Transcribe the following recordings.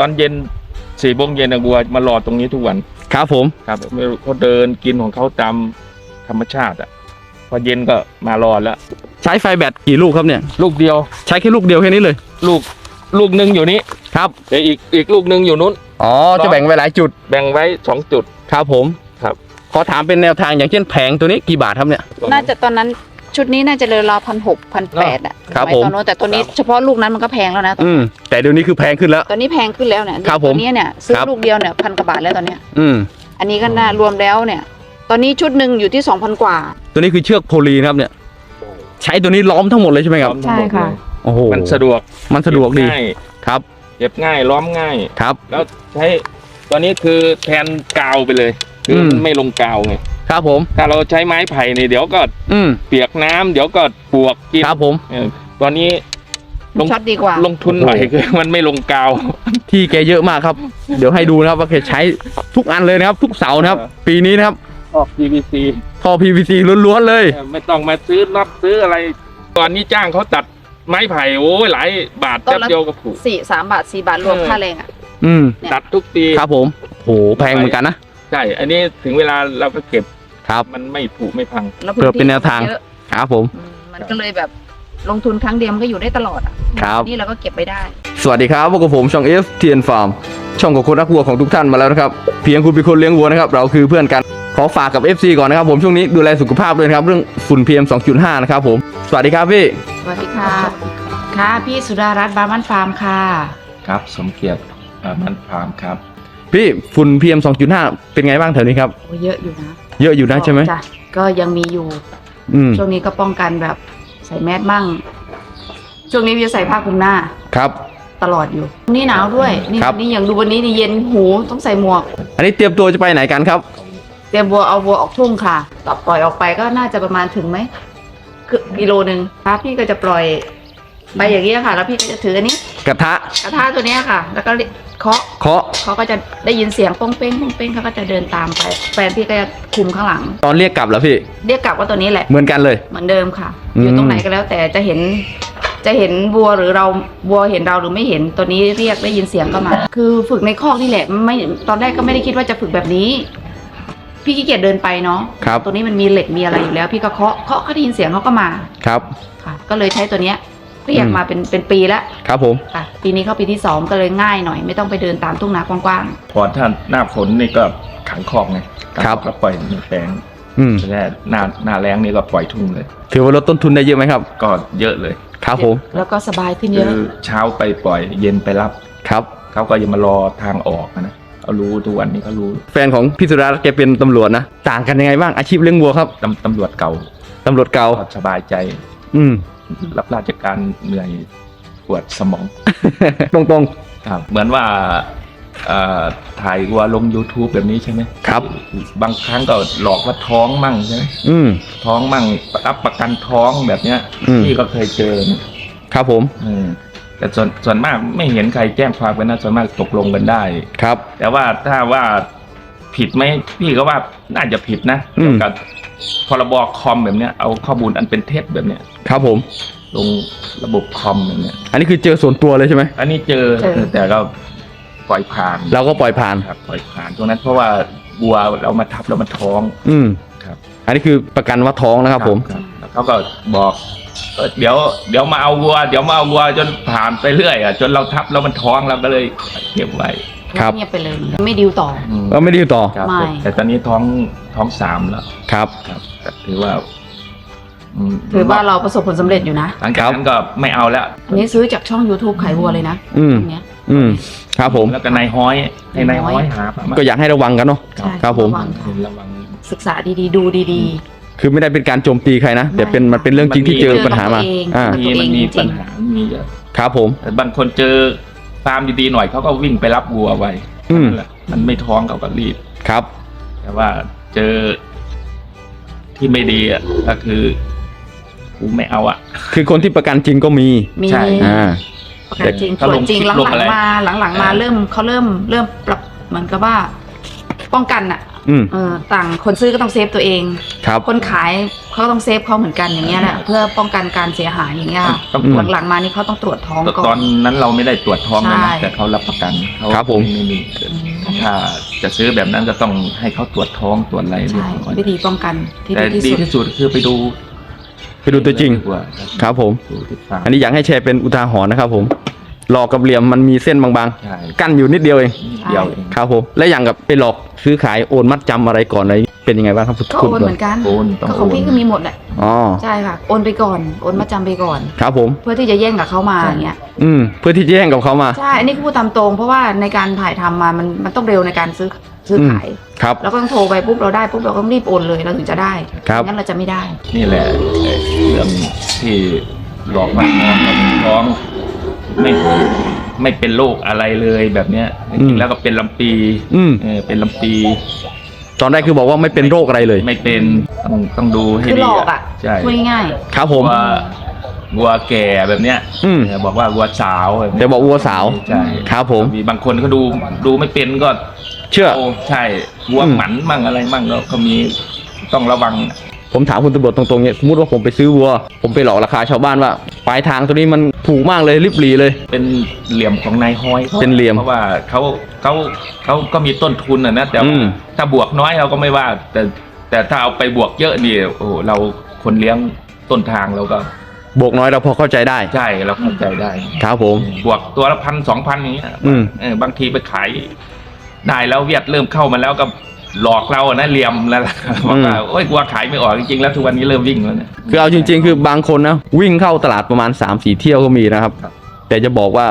ตอนเย็นสี่โมงเย็นนะวัวมารอตรงนี้ทุกวันครับผม ครับเขาเดินกินของเขาตามธรรมชาติอะ พอเย็นก็มารอแล้ว ใช้ไฟแบตกี่ลูกครับเนี่ย ลูกเดียว ใช้แค่ลูกเดียวแค่นี้เลย ลูกลูกหนึ่งอยู่นี้ครับเดี๋ยวอีกอีกลูกหนึ่งอยู่นู้น อ๋อ จะแบ่งไว้หลายจุด แบ่งไว้สองจุด ครับผม ครับ ขอถามเป็นแนวทางอย่างเช่นแผงตัวนี้กี่บาทครับเนี่ย น่าจะตอนนั้น ชุดนี้น่าจะเลยราวพันหกพันแปดอะครับสยผม ตอนโน้นแต่ตัวนี้เฉพาะลูกนั้นมันก็แพงแล้วนะ อืม แต่เดี๋ยวนี้คือแพงขึ้นแล้ว ตอนนี้แพงขึ้นแล้วเนี่ยครับผมตัวนี้เนี่ยซื้อครับ ลูกเดียวเนี่ยพันกว่าบาทแล้วตอนเนี้ย อืม อันนี้ก็น่ารวมแล้วเนี่ย ตอนนี้ชุดหนึ่งอยู่ที่สองพันกว่า ตัวนี้คือเชือกโพลีนะครับเนี่ย ใช้ตัวนี้ล้อมทั้งหมดเลยใช่ไหมครับล้อมทั้งหมดใช่ค่ะเลยโอ้โห มันสะดวกมันสะดวกดีเบง่ายครับเก็บง่ายล้อมง่าย ครับ แล้วใช้ตัวนี้คือแทนกาวไปเลย คืออมมันไม่ลงกาวไง ครับผม ถ้าเราใช้ไม้ไผ่นี่เดี๋ยวก็อืมเปียกน้ำเดี๋ยวก็ปวกกินครับผม เออตอนนี้ลงช็อตดีกว่า ลงทุนหน่อยโอ้โหคือมันไม่ลงกาว ที่แกเยอะมากครับ เดี๋ยวให้ดูนะครับว่าแกใช้ทุกอันเลยนะครับ ทุกเสานะครับ เออ ปีนี้นะครับออก PVC ท่อ PVC ล้วนๆเลยเออไม่ต้องมาซื้อน็อตซื้ออะไร ตอนนี้จ้างเขาตัดไม้ไผ่โอ้ยหลายบาทต้แป๊นบละ เดียวก็ผูก สี่สามบาทสี่บาทรวมเออ ค่าแรงอะ อืม เนี่ย ตัดทุกปี ครับผมโหแพงเหมือนกันนะ ใช่ อันนี้ถึงเวลาเราก็เก็บ ครับมันไม่ผุไม่พัง แล้วเพื่อเป็นแนวทาง เยอะครับผม อืมมันก็เลยแบบลงทุนครั้งเดียวมันก็อยู่ได้ตลอดอะครับ นี่เราก็เก็บไปได้ สวัสดีครับพวกบผมช่อง F t n Farm ช่องของคนรักวัวของทุกท่านมาแล้วนะครับเพียงคุณเป็นคนเลี้ยงวัวนะครับเราคือเพื่อนกันขอฝากกับ FC ก่อนนะครับผมช่วงนี้ดูแลสุขภาพด้วยนะครับเรื่องฝุ่น PM 2.5 นะครับผมสวัสดีครับพี่ สวัสดีค่ะ ค่ะ พี่สุดารัตน์บาร์มันฟาร์มค่ะ ครับสมเกียรติอ่ามันพรามครับ พี่ฝุ่น PM 2.5 เป็นไงบ้างแถวนี้ครับ โอ้เยอะอยู่นะ เยอะอยู่นะใช่ไหมจ้ะก็ยังมีอยู่ อืมช่วงนี้ก็ป้องกันแบบใส่แมสมั่ง ช่วงนี้พี่จะใส่ผ้าคลุมหน้า ครับ ตลอดอยู่นี่หนาวด้วยนี่ครับ นี่อย่างดูวันนี้นี่เย็นหูต้องใส่หมวก อันนี้เตรียมตัวจะไปไหนกันครับ เตรียมวัวเอาวัวออกทุ่งค่ะต่อปล่อยออกไปก็น่าจะประมาณถึงไหมคือกิโลหนึ่งครับพี่ก็จะปล่อย ไปอย่างนี้ยค่ะ แล้วพี่ก็จะถืออันนี้กระทะกระทะตัวเนี้ยค่ะ แล้วก็เคาะเคาะเขาก็จะได้ยินเสียงป้องเป้งป้องเป้งเขาก็จะเดินตามไป แฟนพี่ก็จะคุมข้างหลัง ตอนเรียกกลับเหรอพี่ เรียกกลับว่าตัวนี้แหละ เหมือนกันเลย เหมือนเดิมค่ะอืมอยู่ตรงไหนก็แล้วแต่จะเห็น จะเห็นวัวหรือเราวัวเห็นเราหรือไม่เห็นตัวนี้เรียกได้ยินเสียงก็มา คือฝึกในคอกนี่แหละไม่ตอนแรกก็ไม่ได้คิดว่าจะฝึกแบบนี้ พี่ขี้เกียจเดินไปเนาะครับ ตัวนี้มันมีเหล็กมีอะไรอยู่แล้ว พี่ก็เคาะเคาะเขาได้ยินเสียงเขาก็มาครับ ค่ะ ก็เลยใช้ตัวเนี้ย เรียกอืมมาเป็นเป็นปีแล้วครับผมค่ะปีนี้เข้าปีที่สองก็เลยง่ายหน่อย ไม่ต้องไปเดินตามทุ่งนากว้างพอถ้าหน้าฝนนี่ก็ขังคอกไงขังครับ ก็ปล่อยในแปลงอืมแต่หน้าหน้าแรงนี่ก็ปล่อยทุ่งเลย ถือว่าลดต้นทุนได้เยอะไหมครับก็เยอะเลยครับผมๆ แล้วก็สบายขึ้นเยคือะ อเช้าไปปล่อยเย็นไปรับครับ เขาก็ยังมารอทางออกนะเขารู้ทุกวันนี้เขารู้แฟนของพี่สุรัตน์แกเป็นตำรวจนะต่างกันยังไงบ้างอาชีพเลี้ยงวัวครับตำตำรวจเก่าตำรวจเก่าก็สบายใจ อืม รับราชการเหนื่อยปวดสมอง ตรงครับเหมือนว่าเอ่อถ่ายวัวลง YouTube แบบนี้ใช่ไหมๆ ครับ บางครั้งก็หลอกว่าท้องมั่งใช่ไหมอืม ท้องมั่งรับประกันท้องแบบเนี้ยอืม พี่ก็เคยเจอนะครับผม อืมแต่ส่วนส่วนมากไม่เห็นใครแจ้งความกันนะส่วนมากตกลงกันได้ ครับ แต่ว่าถ้าว่า ผิดไหมพี่ก็ว่าน่าจะผิดนะอืมเกี่ยวกับพรบคอมแบบเนี้ยเอาข้อมูลอันเป็นเท็จแบบเนี้ยครับผม ลงระบบคอมแบบเนี้ยอันนี้คือเจอส่วนตัวเลยใช่ไหมอันนี้เจอเจอ แต่ก็ปล่อยผ่านเราก็ปล่อยผ่าน ครับปล่อยผ่านตรงนั้นเพราะว่าวัวเรามาทับแล้วมันท้อง อืมครับ อันนี้คือประกันว่าท้องนะครับผมครับแล้วเขาก็บอกเออเดี๋ยวเดี๋ยวมาเอาวัว เดี๋ยวมาเอาวัวจนผ่านไปเรื่อยอะจนเราทับแล้วมันท้องเราก็เลยเก็บไว้ ครับเงียบไปเลย ไม่ดิวต่ออืมก็ไม่ได้อยู่ต่อครับ ไม่แต่แต่ตอนนี้ท้องท้องสามแล้วครับ ครับก็ถือว่าอืมถือว่าเราประสบผลสำเร็จอยู่นะ หลังจากนั้นก็ไม่เอาแล้ว อันนี้ซื้อจากช่อง YouTube ขายวัวเลยนะอืม ตรงเนี้ย อืมครับผม แล้วก็นายห้อยให้นายห้อยหาประมาณก็อยากให้ระวังกันเนาะ ใช่ครับผมะวังค่ะระวัง ศึกษาดีๆ ดูดีคือไม่ได้เป็นการโจมตีใครนะแต่เป็นมันเป็นเรื่องจริงที่เจอปัญหามาเจอกับตัวเองอ่ามีมันมีปัญหามีเยอะครับผม แต่บางคนเจอ ฟาร์มดีๆหน่อยเขาก็วิ่งไปรับวัวไว้อืมนั่นแหละมันไม่ท้องเขาก็รีบ ครับ แต่ว่าเจอที่ไม่ดีอะก็คือกูไม่เอาอะ คือคนที่ประกันจริงก็มีๆมีใช่ อ่า ประกันจริงเขาส่ลวนงจริงคลิปหลัลงอะไรงๆมาหลังๆมาอ่าเริ่มเขาเริ่มเริ่มปรับเหมือนกับว่า ป้องกันอะ อืม เออต่างคนซื้อก็ต้องเซฟตัวเอง ครับ คนขายเขาต้องเซฟเขาเหมือนกันอย่างเงี้ยแหละเพื่อป้องกันการเสียหายอย่างเงี้ยค่ะต้องตรวจ หลังๆมานี่เขาต้องตรวจท้องก่ตออน นนั้นเราไม่ได้ตรวจท้องนะใช่ แต่เขารับประกันเขาครับผมไม่มีถ้าจะซื้อแบบนั้นก็ต้องให้เขาตรวจท้องตรวจอะไรเรียบใช่ร้อยวิธีป้องกันที่แต่ดีดีที่สุดที่สุดคือไปดูไปดูตัวจริงดีกว่าครับผม ดูที่ฟาร์มอันนี้อยากให้แชร์เป็นอุทาหรณ์นะครับผม หลอกกับเหลี่ยมมันมีเส้นบางใช่ ๆ กั้นอยู่นิดเดียวเองนิดเดียวเองครับผมและอย่างกับไปหลอกซื้อขายโอนมัดจำอะไรก่อนอะไรเป็นยังไงบ้างครับคุณก็โอนเหมือนกันโอนต้องก็ขโอองน พี่ก็มีหมดแหละอ๋อใช่ค่ะ โอนไปก่อน โอนมาจำไปก่อน ครับผม เพื่อที่จะแย่งกับเขามาอย่างเงี้ย อืมเพื่อที่จะแย่งกับเขามาใช่ อันนี้คือพูดตามตรง เพราะว่าในการถ่ายทำมา มันมันต้องเร็วในการซื้อซื้อขาย ครับ เราก็ต้องโทรไปปุ๊บเราได้ปุ๊บเราก็รีบโอนเลยเราถึงจะได้ครับ งั้นเราจะไม่ได้ นี่แหละเอ่อเรื่องที่หลอกมาท้องเราท้อง ไม่ไม่เป็นโรคอะไรเลยแบบเนี้ยจอืริมงๆแล้วก็เป็นลำปีอืม เออเป็นลำปี ตอนแรกคือบอกว่าไม่เป็นโรคอะไรเลย ไม่เป็นต้องต้องดูให้คือดีหลอกอะใช่พูดง่ายครับผม ว่าวัวแก่แบบเนี้ยอืม เออบอกว่าวัวสาวแบบเดี๋เนี้ยวยบอกวัวสาว ใช่ครับผม มีบางคนก็ดูดูไม่เป็นก็เชื่อโอ้ใช่วัวอืม หมันมั่งอะไรมั่งแล้วก็มีต้องระวัง ผมถามคุณตำรวจตรงๆเนี่ยสมมติว่าผมไปซื้อวัว ผมไปหลอกราคาชาวบ้านว่าปลายทางตัวนี้มันถูกมากเลยริบหรีเลย เป็นเหลี่ยมของนายฮอยขาเป็นเหลี่ยมเพราะว่าเขาเขาเขาก็มีต้นทุนอะนะแต่อืว่ามถ้าบวกน้อยเราก็ไม่ว่า แต่แต่ถ้าเอาไปบวกเยอะนี่โอ้โหเราคนเลี้ยงต้นทางเราก็บวกน้อยเราพอเข้าใจได้ใช่เราเข้าใจได้ ครับผม บวกตัวละพันสองพันอย่างเงี้ยอืม เออบางทีไปขายได้แล้วเวียดเริ่มเข้ามาแล้วก็ หลอกเราอะนะเหลี่ยมแล้วล่ะบอกว่าโอ้ยกลัวขายไม่ออกจริงๆแล้วทุกวันนี้เริ่มวิ่งแล้วเนี่ย คือเอาจริง ๆ คือบางคนนะวิ่งเข้าตลาดประมาณ3ามสี่เที่ยวก็มีนะครับ ครับ แต่จะบอกว่า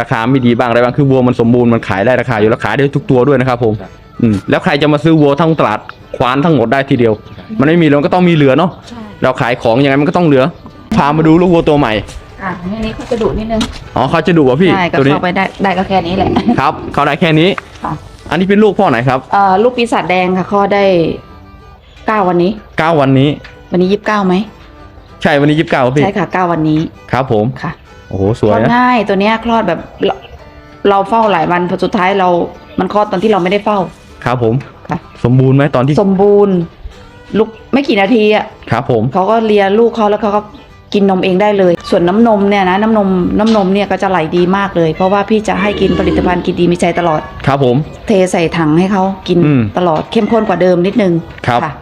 ราคาไม่ดีบ้างอะไรบ้างคือวัวมันสมบูรณ์มันขายได้ราคาอยู่แล้วขายได้ทุกตัวด้วยนะครับผมครับอืมแล้วใครจะมาซื้อวัวทั้งตลาดควานทั้งหมดได้ทีเดียว มันไม่มีแล้วก็ต้องมีเหลือเนาะๆใช่เราขายของยังไงมันก็ต้องเหลือ พามาดูลูกวัวตัวใหม่อะอันนี้เขาจะดุนิดนึงอ๋อเขาจะดูว่าพี่ใช่ก็ตัวนี้เข้าไปได้ได้ก็แค่นี้แหละ ครับเขาได้แค่นี้ค่ะ อันนี้เป็นลูกพ่อไหนครับเอ่อลูกปีศาจแดงค่ะข้อได้เก้าวันนี้ เก้าวันนี้ วันนี้ยี่สิบเก้าไหมใช่วันนี้ยี่สิบเก้าพี่ใช่ค่ะเก้าวันนี้ครับผมค่ะโอ้โหสคลวยอดนะง่ายตัวเนี้ยคลอดแบบเราเราเฝ้าหลายวันพอสุดท้ายเรา มันคลอดตอนที่เราไม่ได้เฝ้า ครับผมค่ะ สมบูรณ์ไหมตอนที่สมบูรณ์ ลูกไม่กี่นาทีอะครับผม เขาก็เลียลูกเขาแล้วเขาก็กินนมเองได้เลย ส่วนน้ำนมเนี่ยนะน้ำนมน้ำนมเนี่ยก็จะไหลดีมากเลย เพราะว่าพี่จะให้กินผลิตภัณฑ์กินดีมีใจตลอด ครับผม เทใส่ถังให้เขากินอืมตลอดเข้มข้นกว่าเดิมนิดนึงครับค่ะ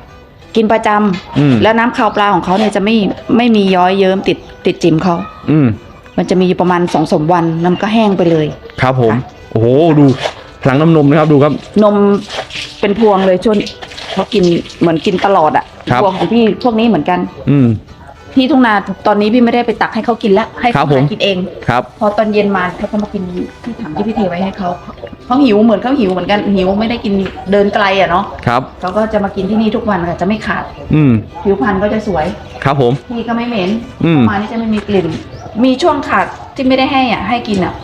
กินประจำอืม แล้วน้ำคาวปลาของเขาเนี่ยจะไม่ไม่มีย้อยเยิ้มติดติดจิมเขาอืม มันจะมีอยู่ประมาณสองสามวันน้ำก็แห้งไปเลย ครับผม ค่ะ โอ้โห ดูพลังน้ำนมนะครับ ดูครับ นมเป็นพวงเลยช่วงเขากินเหมือนกินตลอดอะครับ พวงของพี่พวกนี้เหมือนกัน อืม ที่ทุ่งนาตอนนี้พี่ไม่ได้ไปตักให้เขากินแล้วให้ครัเขาบผม หากินเอง ครับ พอตอนเย็นมาเขาจะมากินที่ถังที่พี่เทไว้ให้เขาเขาหิวเหมือนเขาหิวเหมือนกันหิวไม่ได้กินเดินไกลอะเนาะครับ เขาก็จะมากินที่นี่ทุกวันค่ะจะไม่ขาดอืม ผิวพรรณก็จะสวยครับผมพี่ก็ไม่เหม็นอืม เข้ามานี่จะไม่มีกลิ่น มีช่วงขาดที่ไม่ได้ให้อะให้กินอะ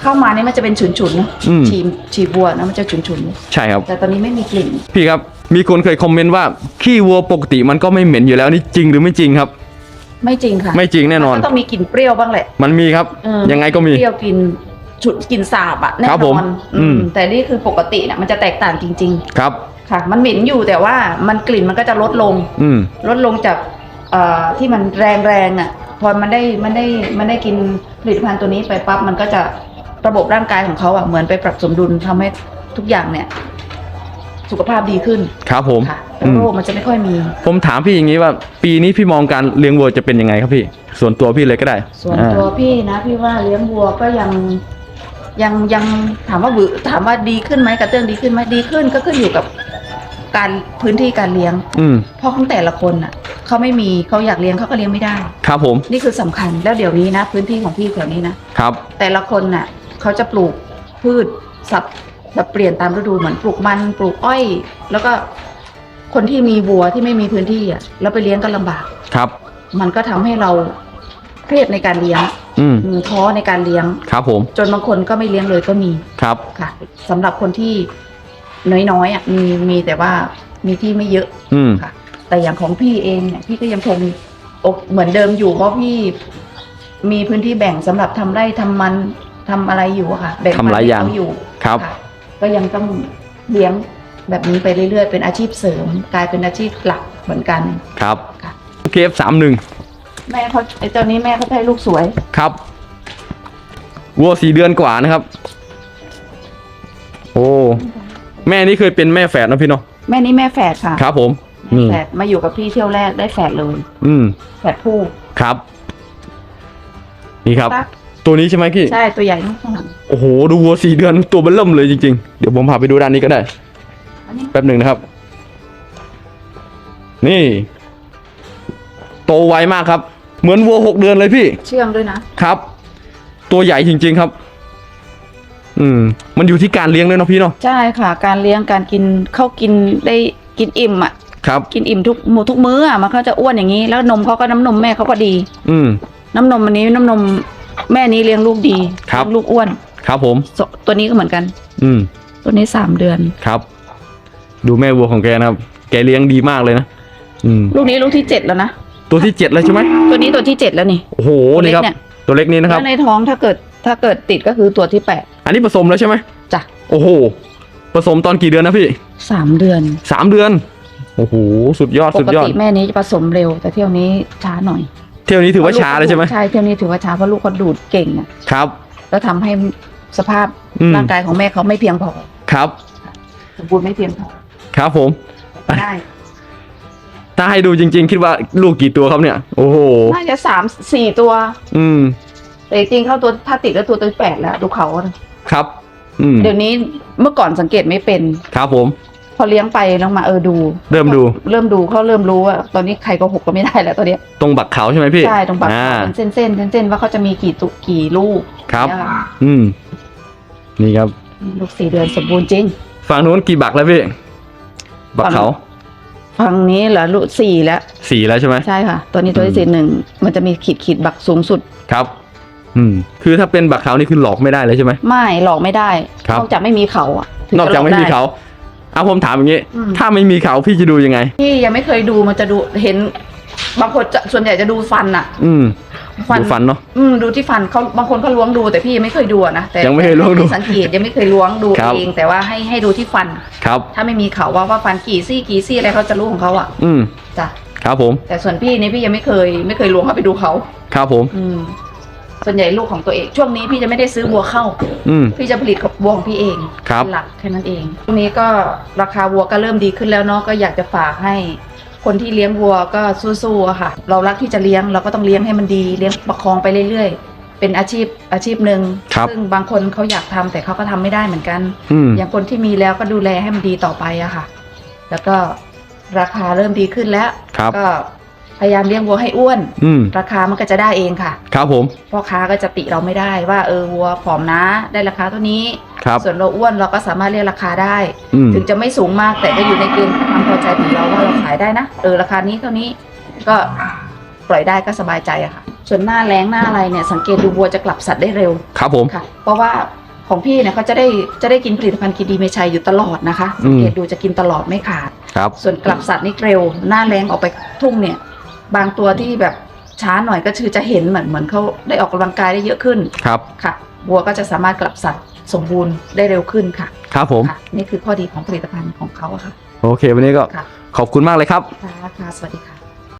เข้ามานี่มันจะเป็นฉุนๆนะอืม ฉี่ฉี่บัวนะมันจะฉุนใช่ครับ ๆแต่ตอนนี้ไม่มีกลิ่น พี่ครับ มีคนเคยคอมเมนต์ว่าขี้วัวปกติมันก็ไม่เหม็นอยู่แล้วนี่จริงหรือไม่จริงครับ ไม่จริงค่ะไม่จริงแน่นอน มัก็ต้องมีกลิ่นเปรี้ยวบ้างแหละมันมีครับ เออยังไงก็มี เปรี้ยวกลิ่นฉุนกลิ่นสาบอะแน่ครับนผมอนอือืมมแต่นี่คือปกติน่ะมันจะแตกต่างจริง ครับ ๆ ค่ะ มันเหม็นอยู่แต่ว่ามันกลิ่นมันก็จะลดลง อืม ลดลงจากเอ่อที่มันแรงๆอะพอมันได้มันได้มันได้กินผลิตภัณฑ์ตัวนี้ไปปั๊บมันก็จะระบบร่างกายของเขาอะเหมือนไปปรับสมดุลทำให้ทุกอย่างเนี่ย สุขภาพดีขึ้นครับผมค่ะอืแล้วมโรคมันจะไม่ค่อยมี ผมถามพี่อย่างนี้ว่า ปีนี้พี่มองการเลี้ยงวัวจะเป็นยังไงครับพี่ ส่วนตัวพี่เลยก็ได้ ส่วนอ่าตัวพี่นะพี่ว่าเลี้ยงวัวก็ยังยังยังถามว่าบือถามว่าดีขึ้นไหมกระเตื้องดีขึ้นไหมดีขึ้นก็ขึ้นอยู่กับการพื้นที่การเลี้ยง อืมเพราะของแต่ละคนอะเขาไม่มีเขาอยากเลี้ยงเขาก็เลี้ยงไม่ได้ ครับผม นี่คือสำคัญแล้วเดี๋ยวนี้นะ พื้นที่ของพี่แถวนี้นะครับ แต่ละคนน่ะเขาจะปลูกพืชสับ แบบเปลี่ยนตามฤดูเหมือนปลูกมันปลูกอ้อย แล้วก็คนที่มีวัวที่ไม่มีพื้นที่อะแล้วไปเลี้ยงก็ลำบาก ครับ มันก็ทำให้เราเครียดในการเลี้ยงอืมอืมท้อในการเลี้ยง ครับผม จนบางคนก็ไม่เลี้ยงเลยก็มีครับ ค่ะสำหรับคนที่น้อยๆอะมีมีแต่ว่ามีที่ไม่เยอะ อืม ค่ะแต่อย่างของพี่เองเนี่ยพี่ก็ยังคงอกเหมือนเดิมอยู่เพราะพี่มีพื้นที่แบ่งสำหรับทำไร่ทำมันทำอะไรอยู่อะค่ะ แบ่งทำหลายอย่างปันให้เขอยู่ครับะ ก็ยังต้องเลี้ยงแบบนี้ไปเรื่อยๆ เป็นอาชีพเสริม กลายเป็นอาชีพหลักเหมือนกัน ครับค่ะ เคฟสามหนึ่งแม่เขาไอ้เจ้านี้แม่เขาให้ลูกสวย ครับวัวสี่เดือนกว่านะครับ โอ้แม่นี่เคยเป็นแม่แฝดนะพี่เนาะแม่นี่แม่แฝดค่ะครับ ผมนี่แฝดมาอยู่กับพี่เที่ยวแรกได้แฝดเลย อืมแฝดผู้ครับ นี่ครับ ตั๊ก ตัวนี้ใช่ไหมพี่ ใช่ตัวใหญ่ข้างหลังโอ้โห ดูวัวสี่เดือนตัวเบิ่มเริ่มเลยจริงๆ เดี๋ยวผมพาไปดูด้านนี้ก็ได้ อันนี้แป๊บหนึ่งนะครับ นี่ โตไวมากครับ เหมือนวัวหกเดือนเลยพี่ เชื่องด้วยนะ ครับ ตัวใหญ่จริง ๆครับ อืม มันอยู่ที่การเลี้ยงด้วยเนาะพี่เนาะ ใช่ค่ะ การเลี้ยงการกินเข้ากินได้กินอิ่มอะ ครับ กินอิ่มทุกหมูทุกมื้ออะมันก็จะอ้วนอย่างนี้ แล้วนมเขาก็น้ำนมแม่เขาก็ดี อืม น้ำนมอันนี้น้ำนม แม่นี้เลี้ยงลูกดีครับ เลี้ยงลูกอ้วนครับผม สตัวนี้ก็เหมือนกัน อืมตัวนี้สามเดือน ครับ ดูแม่วัวของแกนะครับ แกเลี้ยงดีมากเลยนะอืม ลูกนี้ลูกที่เจ็ดแล้วนะ ตัวที่เจ็ดเลยใช่ไหมตัวนี้ตัวที่เจ็ดแล้วนี่ โอ้โหนี่ครับตัวเล็กเนี่ยตัวเล็กนี้นะครับ แล้วในท้องถ้าเกิดถ้าเกิดติดก็คือตัวที่แปดอันนี้ผสมแล้วใช่ไหมจ้ะโอ้โหผสมตอนกี่เดือนนะพี่สามเดือนสามเดือน โอ้โหสุดยอดปสุดกยอด ติแม่นี้จะผสมเร็ว แต่เที่ยวนี้ช้าหน่อย เที่ยวนี้ถือว่าช้าเลยใช่ไหมใช่เที่ยวนี้ถือว่าช้าเพราะลูกเขาดูดเก่งอะครับ แล้วทำให้สภาพอืม ร่างกายของแม่เขาไม่เพียงพอครับ สมบูรณ์ไม่เพียงพอครับผม ได้ถ้าให้ดูจริง ๆ คิดว่าลูกกี่ตัวครับเนี่ย โอ้โห น่าจะสามสี่ตัว อืม แต่จริงๆเข้าตัวถ้าติดแล้วตัวตัวที่แปดแล้วดูเขาอะครับ อืม เดี๋ยวนี้เมื่อก่อนสังเกตไม่เป็น ครับผม พอเลี้ยงไปแล้วมาเออดู เริ่มดู เริ่มดูเขาเริ่มรู้ว่า ตอนนี้ใครก็หกก็ไม่ได้แล้วตัวเนี้ยตรงบักเขาใช่ไหมพี่ใช่ตรงปากอ่าเป็นเส้นเส้นเส้นเส้นๆว่าเขาจะมีกี่ตุกี่ลูกครับเนี่ยค่ะอืม นี่ครับ ลูกสี่เดือนสมบูรณ์จริง ฝั่งนู้นกี่บักแล้วพี่ บักเขาฝั่งนี้เหรอลูกสี่แล้วสี่แล้วใช่ไหมใช่ค่ะ ตัวนี้ตัวที่สี่หนึ่งมันจะมีขีดขีดบักสูงสุดครับอืมคือถ้าเป็นบักเขานี่คือหลอกไม่ได้เลยใช่ไหมไม่หลอกไม่ได้ครับนอกจากไม่มีเขาอะถึนอกจากไม่มีหลด้เขา เอาผมถามอย่างนี้ อืม ถ้าไม่มีเขาพี่จะดูยังไง พี่ยังไม่เคยดูมันจะดูเห็น บางคนจะส่วนใหญ่จะดูฟันอะ อืมฟัน ดูฟันเนาะ อืมดูที่ฟันเขาบางคนเขาล้วงดูแต่พี่ยังไม่เคยดูอะนะแต่ยังไม่เคยล้วงดูสังเกตยังไม่เคยล้วงดูครับ เองแต่ว่าให้ให้ดูที่ฟัน ครับ ถ้าไม่มีเขาว่าว่าฟันกี่ซี่กี่ซี่อะไรเขาจะรู้ของเขาอะอืมจ้ะครับผมแต่ส่วนพี่นี่พี่ยังไม่เคย ไม่เคยล้วงเข้าไปดูเขา ครับผม อืม ส่วนใหญ่ลูกของตัวเอง ช่วงนี้พี่จะไม่ได้ซื้อวัวเข้า อืม พี่จะผลิตกับวัวของพี่เองครับ เป็นหลักแค่นั้นเองช่วงนี้ก็ราคาวัวก็เริ่มดีขึ้นแล้วเนาะก็อยากจะฝากให้ คนที่เลี้ยงวัวก็สู้ๆอะค่ะ เรารักที่จะเลี้ยงเราก็ต้องเลี้ยงให้มันดีเลี้ยงประคองไปเรื่อยๆ เป็นอาชีพอาชีพหนึ่งครับ ซึ่งบางคนเขาอยากทำแต่เขาก็ทำไม่ได้เหมือนกัน อืม อย่างคนที่มีแล้วก็ดูแลให้มันดีต่อไปอะค่ะ แล้วก็ราคาเริ่มดีขึ้นแล้ว ครับ ก็ พยายามเลี้ยงวัวให้อ้วน อืมราคามันก็จะได้เองค่ะ ครับผมพ่อค้าก็จะติเราไม่ได้ว่าเออวัวผอมนะ ได้ราคาเท่านี้ ครับ ส่วนเราอ้วนเราก็สามารถเรียกราคาได้ อืมถึงจะไม่สูงมากแต่ก็อยู่ในเกณฑ์ความพอใจของเราว่าเราขายได้นะเออราคานี้เท่านี้ก็ปล่อยได้ก็สบายใจอะค่ะ ส่วนหน้าแรงหน้าอะไรเนี่ยสังเกตดูวัวจะกลับสัตว์ได้เร็วครับผม ค่ะ เพราะว่าของพี่เนี่ยเขาจะได้จะได้กินผลิตภัณฑ์กินดีเมชัยอยู่ตลอดนะคะสังเกตดูจะกินตลอดไม่ขาด ครับ ส่วนกลับสัตว์นี่เร็ว หน้าแรงออกไปทุ่งเนี่ย บางตัวที่แบบช้าหน่อยก็คือจะเห็นเหมือนเหมือนเขาได้ออกกำลังกายได้เยอะขึ้นครับ ค่ะวัวก็จะสามารถกลับสัตว์สมบูรณ์ได้เร็วขึ้นค่ะครับผมค่ะนี่คือข้อดีของผลิตภัณฑ์ของเขาอะค่ะ โอเค วันนี้ก็ค่ะ ขอบคุณมากเลยครับ ค่ะค่ะสวัสดีค่ะ